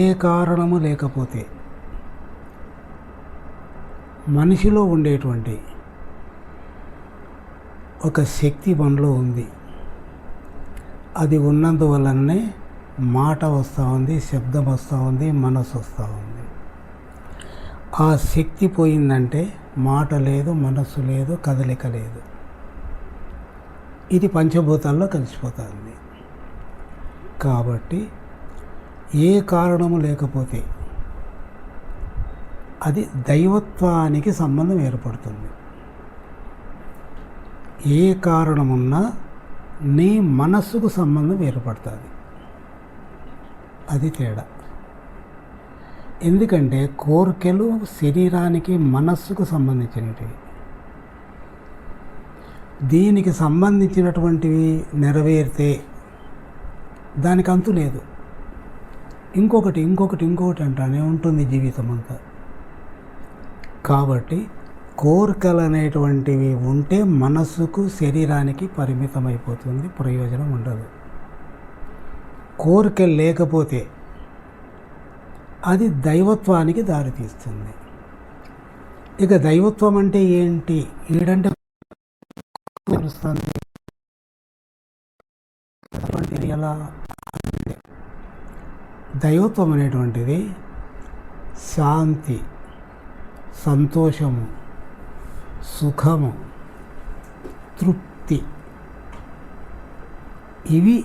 ఏ కారణము లేకపోతే మనిషిలో ఉండేటువంటి ఒక శక్తి మనలో ఉంది. అది ఉన్నందువలనే మాట వస్తూ ఉంది శబ్దం వస్తూ ఉంది మనసు వస్తూ ఉంది. ఆ శక్తి పోయిందంటే మాట లేదు మనస్సు లేదు కదలిక లేదు. ఇది పంచభూతాల్లో కలిసిపోతుంది. కాబట్టి ఏ కారణము లేకపోతే అది దైవత్వానికి సంబంధం ఏర్పడుతుంది. ఏ కారణమున్నా నీ మనస్సుకు సంబంధం ఏర్పడుతుంది. అది తేడా. ఎందుకంటే కోరికలు శరీరానికి మనస్సుకు సంబంధించినవి దీనికి సంబంధించినటువంటివి నెరవేరితే దానికి అంతు లేదు. ఇంకొకటి ఇంకొకటి ఇంకొకటి అంటానే ఉంటుంది జీవితం అంతా. కాబట్టి కోరికలు అనేటువంటివి ఉంటే మనసుకు శరీరానికి పరిమితం అయిపోతుంది ప్రయోజనం ఉండదు. కోరికలు లేకపోతే అది దైవత్వానికి దారితీస్తుంది. ఇక దైవత్వం అంటే ఏంటి? ఏంటంటే ఎలా? దైవత్వం అనేటువంటిది శాంతి సంతోషము సుఖము తృప్తి. ఇవి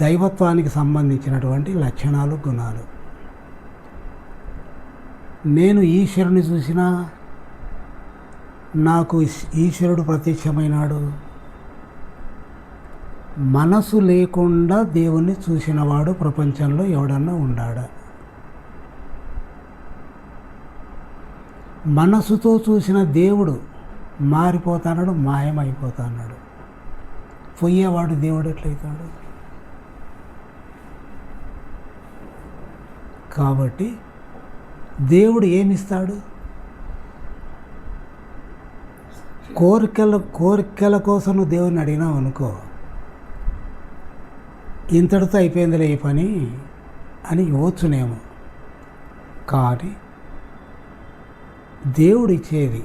దైవత్వానికి సంబంధించినటువంటి లక్షణాలు గుణాలు. నేను ఈశ్వరుని చూసినా నాకు ఈశ్వరుడు ప్రత్యక్షమైనాడు. మనసు లేకుండా దేవుణ్ణి చూసినవాడు ప్రపంచంలో ఎవడన్నా ఉండాడా? మనసుతో చూసిన దేవుడు మారిపోతాడు మాయమైపోతాడు పోయేవాడు దేవుడు ఎట్లయితాడు? కాబట్టి దేవుడు ఏమిస్తాడు? కోరికల కోరికల కోసం దేవుని అడిగినావు అనుకో ఇంతటితో అయిపోయిందిలే ఈ పని అని ఇవ్వచ్చునేమో కానీ దేవుడు ఇచ్చేది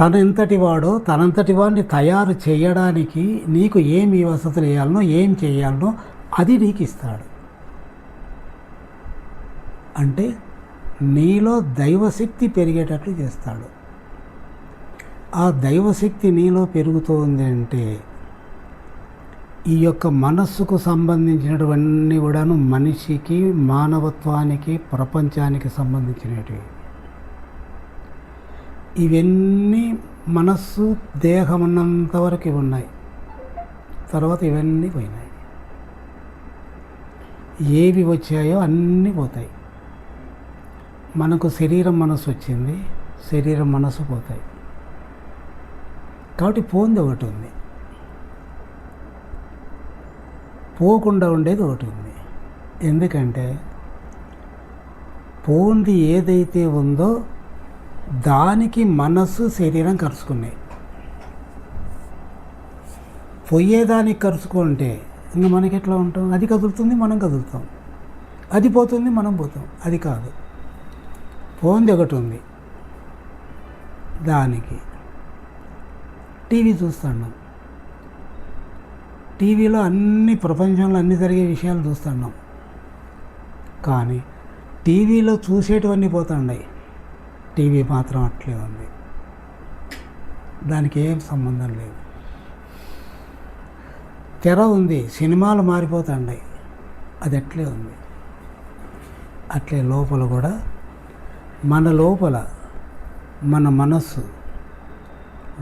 తనంతటి వాడో తనంతటి వాడిని తయారు చేయడానికి నీకు ఏమి వసతులు వేయాలనో ఏం చేయాలనో అది నీకు ఇస్తాడు అంటే నీలో దైవశక్తి పెరిగేటట్లు చేస్తాడు. ఆ దైవశక్తి నీలో పెరుగుతోంది అంటే ఈ యొక్క మనస్సుకు సంబంధించినటువన్నీ కూడాను మనిషికి మానవత్వానికి ప్రపంచానికి సంబంధించినవి ఇవన్నీ మనస్సు దేహం ఉన్నంత వరకు ఉన్నాయి. తర్వాత ఇవన్నీ పోయినాయి. ఏవి వచ్చాయో అన్నీ పోతాయి. మనకు శరీరం మనసు వచ్చింది శరీరం మనసు పోతాయి. కాబట్టి పోంది ఒకటి ఉంది. పోకుండా ఉండేది ఒకటి ఉంది. ఎందుకంటే పోంది ఏదైతే ఉందో దానికి మనస్సు శరీరం కరుచుకున్నాయి. పోయేదానికి కలుసుకుంటే ఇంకా మనకి ఎట్లా ఉంటాం? అది కదులుతుంది మనం కదులుతాం. అది పోతుంది మనం పోతాం. అది కాదు. పోంది ఒకటి ఉంది. దానికి టీవీ చూస్తున్నాం. టీవీలో అన్ని ప్రపంచంలో అన్ని జరిగే విషయాలు చూస్తున్నాం. కానీ టీవీలో చూసేటివన్నీ పోతున్నాయి టీవీ మాత్రం అట్లే ఉంది. దానికి ఏం సంబంధం లేదు. తెర ఉంది సినిమాలు మారిపోతున్నాయి అది అట్లే ఉంది. అట్లే లోపల కూడా మన లోపల మన మనస్సు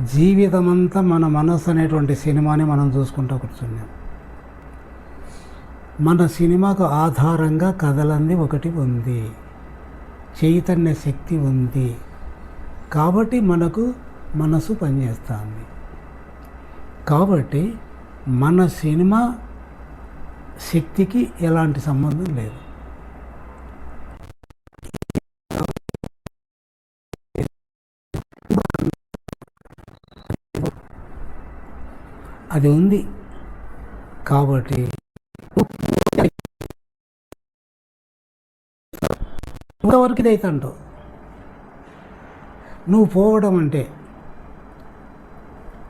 జీవితమంతా మన మనసు అనేటువంటి సినిమాని మనం చూసుకుంటూ కూర్చున్నాం. మన సినిమాకు ఆధారంగా కథలంది ఒకటి ఉంది. చైతన్య శక్తి ఉంది. కాబట్టి మనకు మనసు పనిచేస్తుంది. కాబట్టి మన సినిమా శక్తికి ఎలాంటి సంబంధం లేదు. అది ఉంది. కాబట్టి ఇంతవరకు ఇదైతే అంటావు. నువ్వు పోవడం అంటే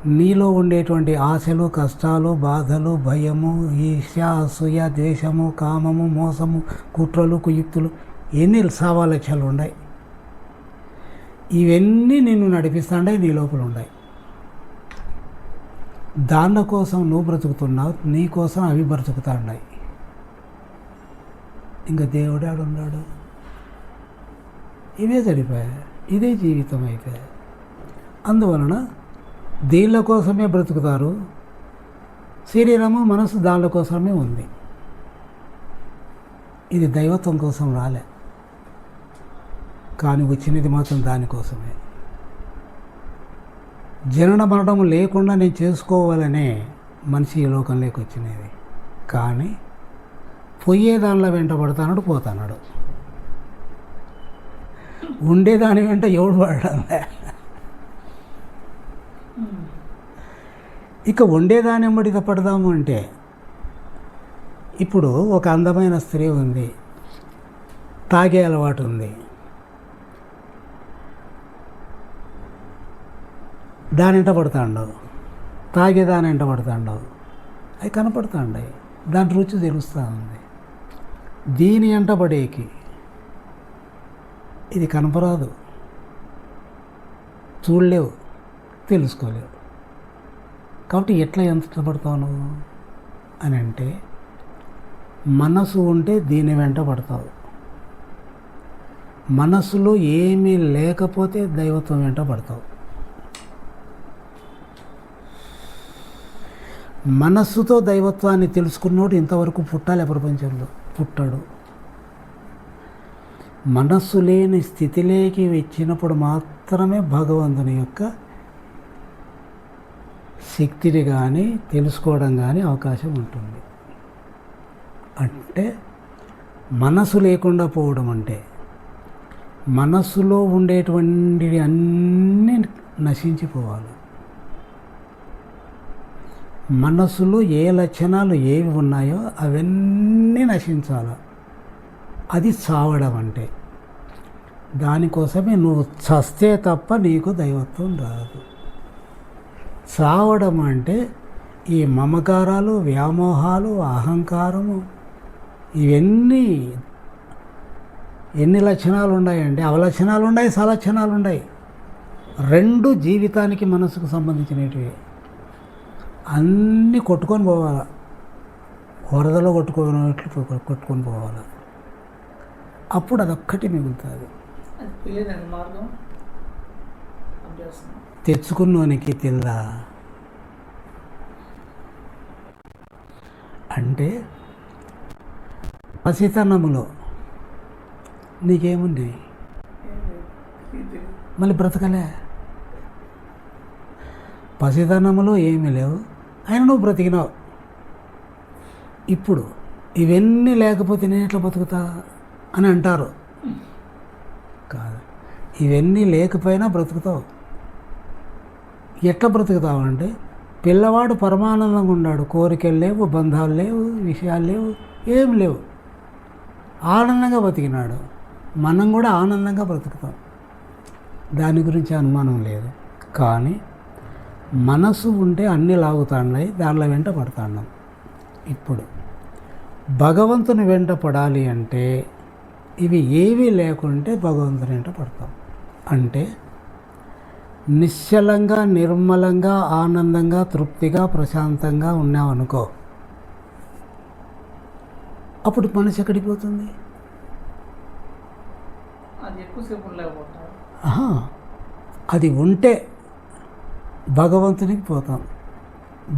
నీలో ఉండేటువంటి ఆశలు కష్టాలు బాధలు భయము ఈర్ష అసూయ ద్వేషము కామము మోసము కుట్రలు కుయుక్తులు ఎన్ని సావాలక్ష్యాలు ఉన్నాయి? ఇవన్నీ నిన్ను నడిపిస్తాండే నీ లోపల ఉన్నాయి దాని కోసం నువ్వు బ్రతుకుతున్నావు నీ కోసం అవి బ్రతుకుతా ఉన్నాయి ఇంకా దేవుడు ఆడున్నాడు ఇవే సరిపోయా ఇదే జీవితం అయితే. అందువలన దీళ్ళ కోసమే బ్రతుకుతారు. శరీరము మనసు దాళ్ళ కోసమే ఉంది. ఇది దైవత్వం కోసం రాలే. కానీ వచ్చినది మాత్రం దానికోసమే. జనన మరణం లేకుండా నేను చేసుకోవాలనే మనిషి ఈ లోకంలోకి వచ్చినది. కానీ పోయే దానిలో వెంట పడతాడు పోతాడు ఉండేదాని వెంట ఎవడు పడాలే ఇక వండేదాని వెంబడి పడదాము అంటే ఇప్పుడు ఒక అందమైన స్త్రీ ఉంది. తాగే అలవాటు ఉంది. దాని వెంట తాగే దాని వెంట పడతాండవు అవి కనపడుతాండాయి. దాని రుచి తెలుస్తూ ఉంది దీని ఎంట పడేకి ఇది కనపరాదు. చూడలేవు. తెలుసుకోలేవు. కాబట్టి ఎట్లా ఎంత ఇష్టపడతావు నువ్వు? అని అంటే మనసు ఉంటే దీని వెంట పడతావు. మనసులో ఏమీ లేకపోతే దైవత్వం వెంట పడతావు. మనస్సుతో దైవత్వాన్ని తెలుసుకున్నోడు ఇంతవరకు పుట్టాలి ప్రపంచంలో పుట్టాడు. మనస్సు లేని స్థితిలోకి వచ్చినప్పుడు మాత్రమే భగవంతుని యొక్క శక్తిని కానీ తెలుసుకోవడం కానీ అవకాశం ఉంటుంది. అంటే మనసు లేకుండా పోవడం అంటే మనస్సులో ఉండేటువంటి అన్నీ నశించిపోవాలి. మనసులో ఏ లక్షణాలు ఏవి ఉన్నాయో అవన్నీ నశించాలి. అది చావడం అంటే. దానికోసమే నువ్వు చస్తే తప్ప నీకు దైవత్వం రాదు. చావడం అంటే ఈ మమకారాలు వ్యామోహాలు అహంకారము ఇవన్నీ ఎన్ని లక్షణాలు ఉన్నాయండి అవలక్షణాలు ఉన్నాయి సలక్షణాలు ఉన్నాయి రెండు జీవితానికి మనసుకు సంబంధించినవి అన్నీ కొట్టుకొని పోవాలి. వరదలో కొట్టుకున్నట్లు కొట్టుకొని పోవాలి. అప్పుడు అదొక్కటి మిగులుతుంది. తెచ్చుకున్నోనికి తెల్దా? అంటే పసితనములో నీకేముంది. మళ్ళీ బ్రతకలే? పసితనములో ఏమీ లేవు. అయినా నువ్వు బ్రతికినావు. ఇప్పుడు ఇవన్నీ లేకపోతే నేను ఎట్లా బతుకుతా అని అంటారు. కాదు. ఇవన్నీ లేకపోయినా బ్రతుకుతావు. ఎట్లా బ్రతుకుతావు అంటే పిల్లవాడు పరమానందంగా ఉన్నాడు. కోరికలు లేవు బంధాలు లేవు విషయాలు లేవు ఏం లేవు. ఆనందంగా బతికినాడు. మనం కూడా ఆనందంగా బ్రతుకుతాం. దాని గురించి అనుమానం లేదు. కానీ మనసు ఉంటే అన్నీ లాగుతాన్నాయి దానిలో వెంట పడతాన్నాం. ఇప్పుడు భగవంతుని వెంట పడాలి అంటే ఇవి ఏవీ లేకుంటే భగవంతుని వెంట పడతాం. అంటే నిశ్చలంగా నిర్మలంగా ఆనందంగా తృప్తిగా ప్రశాంతంగా ఉన్నామనుకో అప్పుడు మనసు ఎక్కడికి పోతుంది? అది ఉంటే భగవంతునికి పోతాం.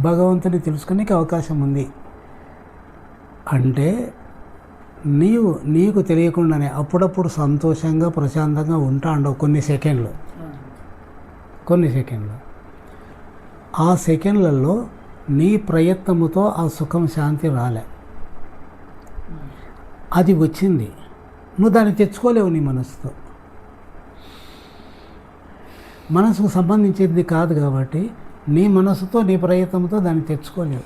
భగవంతుని తెలుసుకునేకి అవకాశం ఉంది. అంటే నీవు నీకు తెలియకుండానే అప్పుడప్పుడు సంతోషంగా ప్రశాంతంగా ఉంటా ఉండవు కొన్ని సెకండ్లు. కొన్ని సెకండ్లు. ఆ సెకండ్లలో నీ ప్రయత్నముతో ఆ సుఖం శాంతి రాలే. అది వచ్చింది. నువ్వు దాన్ని తెచ్చుకోలేవు నీ మనసుతో. మనసుకు సంబంధించింది కాదు కాబట్టి నీ మనసుతో నీ ప్రయత్నంతో దాన్ని తెచ్చుకోలేవు.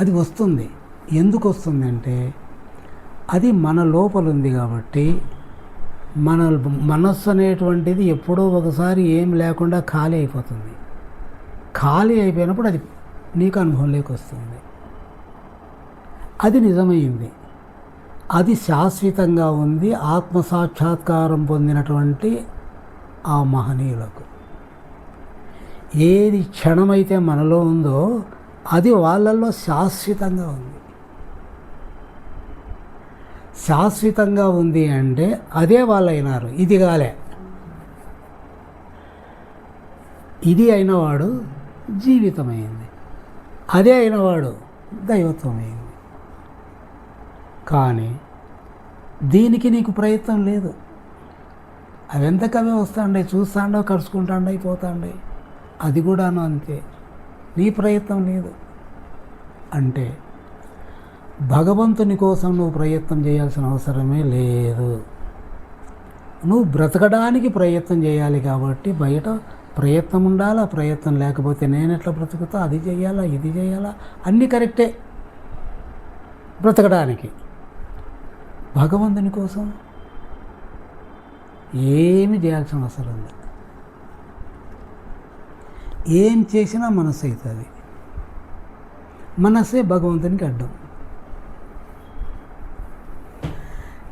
అది వస్తుంది. ఎందుకు వస్తుంది అంటే అది మన లోపల ఉంది కాబట్టి మన మనస్సు అనేటువంటిది ఎప్పుడో ఒకసారి ఏం లేకుండా ఖాళీ అయిపోతుంది. ఖాళీ అయిపోయినప్పుడు అది నీకు అనుభవంలోకి వస్తుంది. అది నిజమైంది. అది శాశ్వతంగా ఉంది. ఆత్మ సాక్షాత్కారం పొందినటువంటి ఆ మహనీయులకు. ఏది క్షణమైతే మనలో ఉందో అది వాళ్ళల్లో శాశ్వతంగా ఉంది. శాశ్వతంగా ఉంది అంటే అదే వాళ్ళు అయినారు ఇది కాలే. ఇది అయినవాడు జీవితమైంది. అదే అయినవాడు దైవత్వమైంది. కానీ దీనికి నీకు ప్రయత్నం లేదు. అవెంతకవే ఎంతకవే వస్తాండే చూస్తాండో కరుచుకుంటాండే పోతాండే అది కూడాను అంతే. నీ ప్రయత్నం లేదు అంటే భగవంతుని కోసం నువ్వు ప్రయత్నం చేయాల్సిన అవసరమే లేదు. నువ్వు బ్రతకడానికి ప్రయత్నం చేయాలి కాబట్టి బయట ప్రయత్నం ఉండాలా ప్రయత్నం లేకపోతే నేను ఎట్లా బ్రతుకుతా అది చేయాలా ఇది చేయాలా? అన్నీ కరెక్టే. బ్రతకడానికి. భగవంతుని కోసం ఏమి చేయాల్సిన అవసరం లేదు. ఏం చేసినా మనసు అవుతుంది. మనసే భగవంతునికి అడ్డం.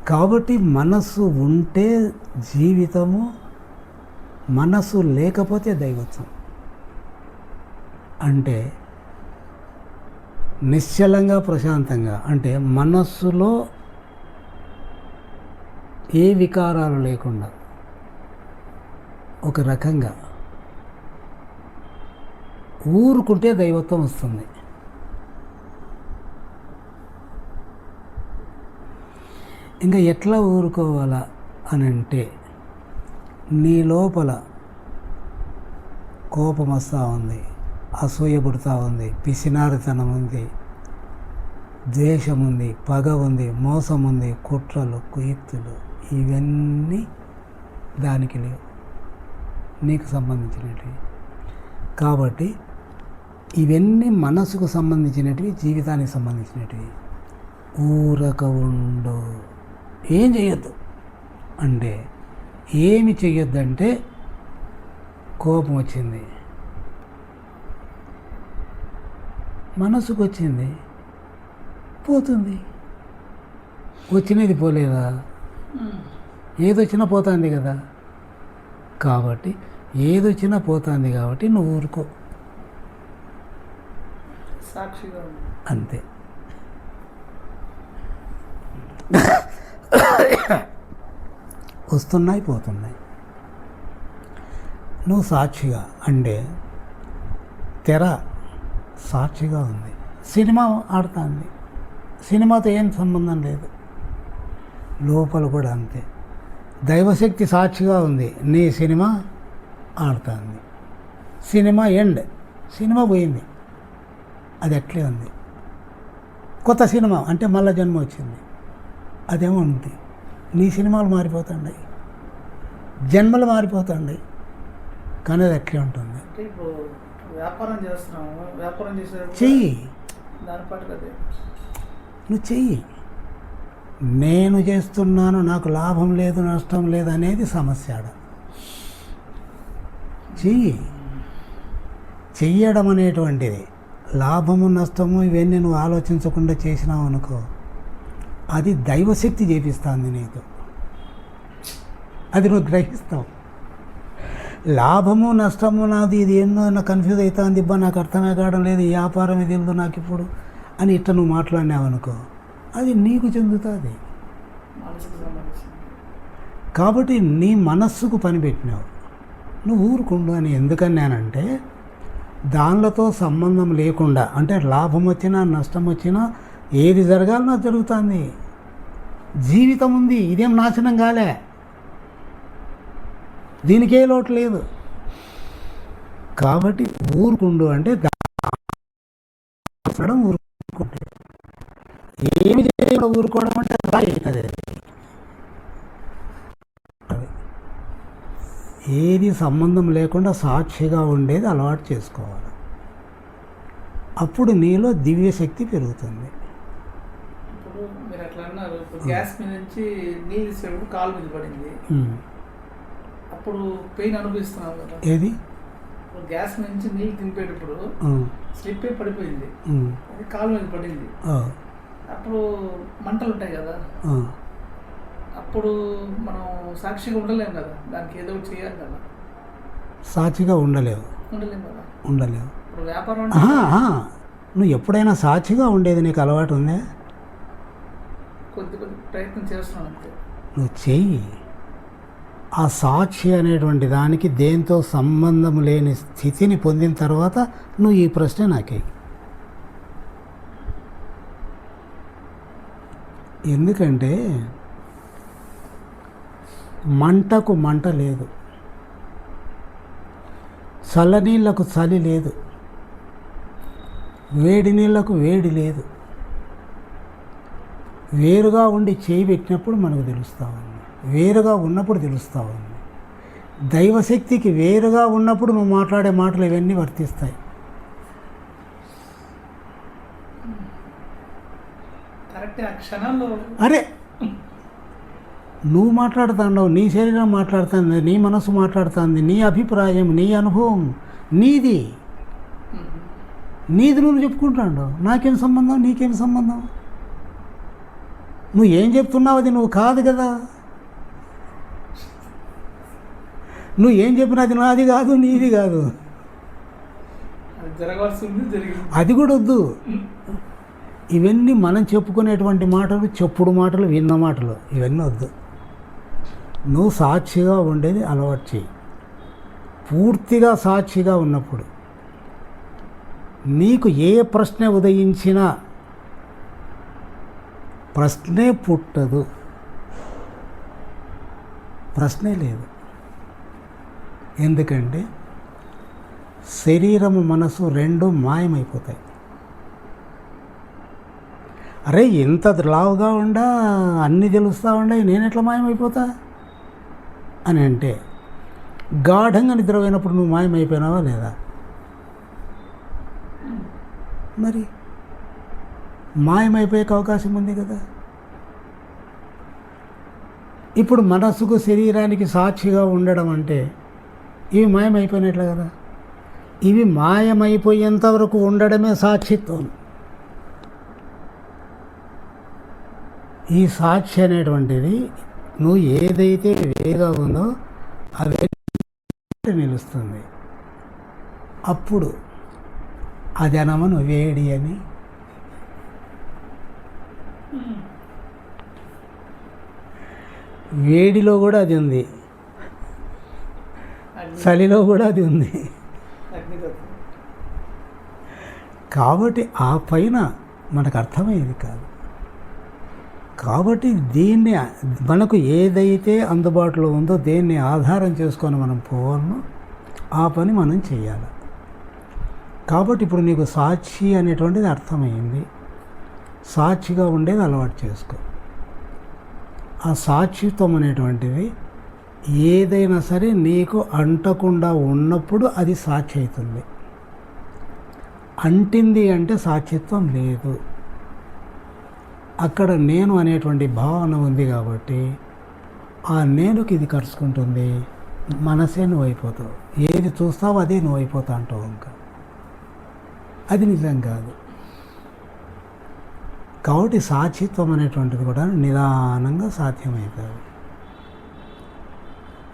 కాబట్టి మనస్సు ఉంటే జీవితము మనస్సు లేకపోతే దైవత్వం. అంటే నిశ్చలంగా ప్రశాంతంగా అంటే మనస్సులో ఏ వికారాలు లేకుండా ఒక రకంగా ఊరుకుంటే దైవత్వం వస్తుంది. ఇంకా ఎట్లా ఊరుకోవాలా అని అంటే నీ లోపల కోపం వస్తూ ఉంది అసూయ పుడుతూ ఉంది పిసినారితనం ఉంది ద్వేషం ఉంది పగ ఉంది మోసం ఉంది కుట్రలు కుయుక్తులు. ఇవన్నీ దానికి లేవు. నీకు సంబంధించినటివి. కాబట్టి ఇవన్నీ మనసుకు సంబంధించినటివి జీవితానికి సంబంధించినటివి. ఊరక ఉండు. ఏం చేయొద్దు అంటే ఏమి చేయొద్దంటే కోపం వచ్చింది. మనసుకు వచ్చింది పోతుంది. వచ్చినది పోలేదా? ఏదొచ్చినా పోతుంది కదా. కాబట్టి ఏదొచ్చినా పోతుంది కాబట్టి నువ్వు ఊరుకో. సాక్షిగా అంతే. వస్తున్నాయి పోతున్నాయి. నువ్వు సాక్షిగా అంటే తెర సాక్షిగా ఉంది. సినిమా ఆడుతుంది. సినిమాతో ఏం సంబంధం లేదు. లోపల కూడా అంతే. దైవశక్తి సాక్షిగా ఉంది. నీ సినిమా ఆడుతుంది. Cinema end. సినిమా పోయింది. అది అట్లే ఉంది. కొత్త సినిమా అంటే మళ్ళా జన్మ వచ్చింది. అదేమో ఉంది. నీ సినిమాలు మారిపోతుంటాయి జన్మలు మారిపోతుంటాయి కానీ అది అట్లే ఉంటుంది. వ్యాపారం చేస్తున్నాము. వ్యాపారం చెయ్యి. నువ్వు చెయ్యి. నేను చేస్తున్నాను నాకు లాభం లేదు నష్టం లేదు అనేది సమస్య చెయ్యి చెయ్యడం అనేటువంటిది. లాభము నష్టము ఇవన్నీ నువ్వు ఆలోచించకుండా చేసినావు అనుకో అది దైవశక్తి చేపిస్తుంది నీకు. అది నువ్వు గ్రహిస్తావు. లాభము నష్టము నాది ఇది ఎన్నో నాకు కన్ఫ్యూజ్ అవుతుంది ఇబ్బా నాకు అర్థమే కావడం లేదు ఈ వ్యాపారం ఇది వెళ్దు నాకు ఇప్పుడు అని ఇట్లా నువ్వు మాట్లాడినావు అనుకో. అది నీకు చెందుతుంది. కాబట్టి నీ మనస్సుకు పని పెట్టినావు. నువ్వు ఊరుకుండు అని ఎందుకన్నానంటే దానిలతో సంబంధం లేకుండా అంటే లాభం వచ్చినా నష్టం వచ్చినా ఏది జరగాలన్నా జరుగుతుంది. జీవితం ఉంది ఇదేం నాశనం కాలే. దీనికే లోటు లేదు. కాబట్టి ఊరుకుండు అంటే ఊరుకుంటే చేయకుండా ఊరుకోవడం అంటే రాయి అవుతుంది అది. అది. ఏది సంబంధం లేకుండా సాక్షిగా ఉండేది అలవాటు చేసుకోవాలి. అప్పుడు నీలో దివ్యశక్తి పెరుగుతుంది. మీరు అన్నారు గ్యాస్ మీద నుంచి నీళ్ళు తీసేటప్పుడు కాలు మీద పడింది. అప్పుడు పెయిన్ అనుభవిస్తున్నాం కదా. ఏది? గ్యాస్ మీద నుంచి నీళ్ళు తింపేటప్పుడు స్లిప్ పడిపోయింది. అది కాలు మీద పడింది. ఆ, అప్పుడు మంటలు ఉంటాయి కదా. అప్పుడు మనం సాక్షిగా ఉండలేం కదా. దానికి ఏదో చేయాలి కదా. సాక్షిగా ఉండలేవు. ఉండలేం కదా. ఉండలేవు. ఇప్పుడు వ్యాపారం. నువ్వు ఎప్పుడైనా సాక్షిగా ఉండేది నీకు అలవాటు ఉందే? కొద్ది కొద్ది ప్రయత్నం చేస్తున్నాను అంతే. నువ్వు చెయ్యి. ఆ సాక్షి అనేటువంటి దానికి దేంతో సంబంధం లేని స్థితిని పొందిన తర్వాత నువ్వు ఈ ప్రశ్న నాకే ఎందుకంటే మంటకు మంట లేదు. చల్లనీళ్ళకు చలి లేదు. వేడి నీళ్ళకు వేడి లేదు. వేరుగా ఉండి చేయి పెట్టినప్పుడు మనకు తెలుస్తూ ఉంది. వేరుగా ఉన్నప్పుడు తెలుస్తూ ఉంది. దైవశక్తికి వేరుగా ఉన్నప్పుడు నువ్వు మాట్లాడే మాటలు ఇవన్నీ వర్తిస్తాయి కరెక్ట్ ఆ క్షణాల్లో అరే! నువ్వు మాట్లాడుతున్నావు నీ శరీరం మాట్లాడుతుంది నీ మనసు మాట్లాడుతుంది నీ అభిప్రాయం నీ అనుభవం నీది. నీది నువ్వు చెప్పుకుంటాడు నాకేం సంబంధం నీకేం సంబంధం? నువ్వు ఏం చెప్తున్నావు అది నువ్వు కాదు కదా. నువ్వు ఏం చెప్పినా అది నాది కాదు నీది కాదు. అది కూడా వద్దు. ఇవన్నీ మనం చెప్పుకునేటువంటి మాటలు చెప్పుడు మాటలు విన్న మాటలు. ఇవన్నీ వద్దు. నువ్వు సాక్షిగా ఉండేది అలవాటు చేయి పూర్తిగా సాక్షిగా ఉన్నప్పుడు నీకు ఏ ప్రశ్న ఉదయించినా ప్రశ్నే పుట్టదు. ప్రశ్నే లేదు. ఎందుకంటే శరీరము మనసు రెండు మాయమైపోతాయి. అరే ఇంత లావుగా ఉండా? అన్నీ తెలుస్తూ ఉండే నేను ఎట్లా మాయమైపోతా? అని అంటే గాఢంగా నిద్రపోయినప్పుడు నువ్వు మాయమైపోయినావా లేదా? మరి మాయమైపోయే అవకాశం ఉంది కదా. ఇప్పుడు మనసుకు శరీరానికి సాక్షిగా ఉండడం అంటే ఇవి మాయమైపోయినట్లే కదా. ఇవి మాయమైపోయేంత వరకు ఉండడమే సాక్షిత్వం. ఈ సాక్షి అనేటువంటిది నువ్వు ఏదైతే వేగా ఉందో అదే నిలుస్తుంది. అప్పుడు అది అనమను వేడి అని. వేడిలో కూడా అది ఉంది. చలిలో కూడా అది ఉంది. కాబట్టి ఆ పైన మనకు అర్థమయ్యేది కాదు. కాబట్టి దీన్ని మనకు ఏదైతే అందుబాటులో ఉందో దేన్ని ఆధారం చేసుకొని మనం పోవాలనో ఆ పని మనం చేయాలి. కాబట్టి ఇప్పుడు నీకు సాక్షి అనేటువంటిది అర్థమైంది. సాక్షిగా ఉండేది అలవాటు చేసుకో. ఆ సాక్షిత్వం అనేటువంటిది ఏదైనా సరే నీకు అంటకుండా ఉన్నప్పుడు అది సాక్షి అవుతుంది. అంటింది అంటే సాక్షిత్వం లేదు. అక్కడ నేను అనేటువంటి భావన ఉంది కాబట్టి ఆ నేనుకి ఇది కరుచుకుంటుంది మనసే నువ్వు అయిపోతావు ఏది చూస్తావో అదే నువ్వు అయిపోతా అంటావు ఇంకా. అది నిజం కాదు. కాబట్టి సాక్షిత్వం అనేటువంటిది కూడా నిదానంగా సాధ్యమవుతుంది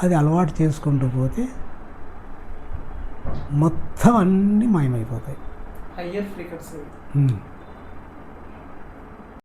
అది అలవాటు చేసుకుంటూ పోతే మొత్తం అన్నీ మాయమైపోతాయి. Higher frequency.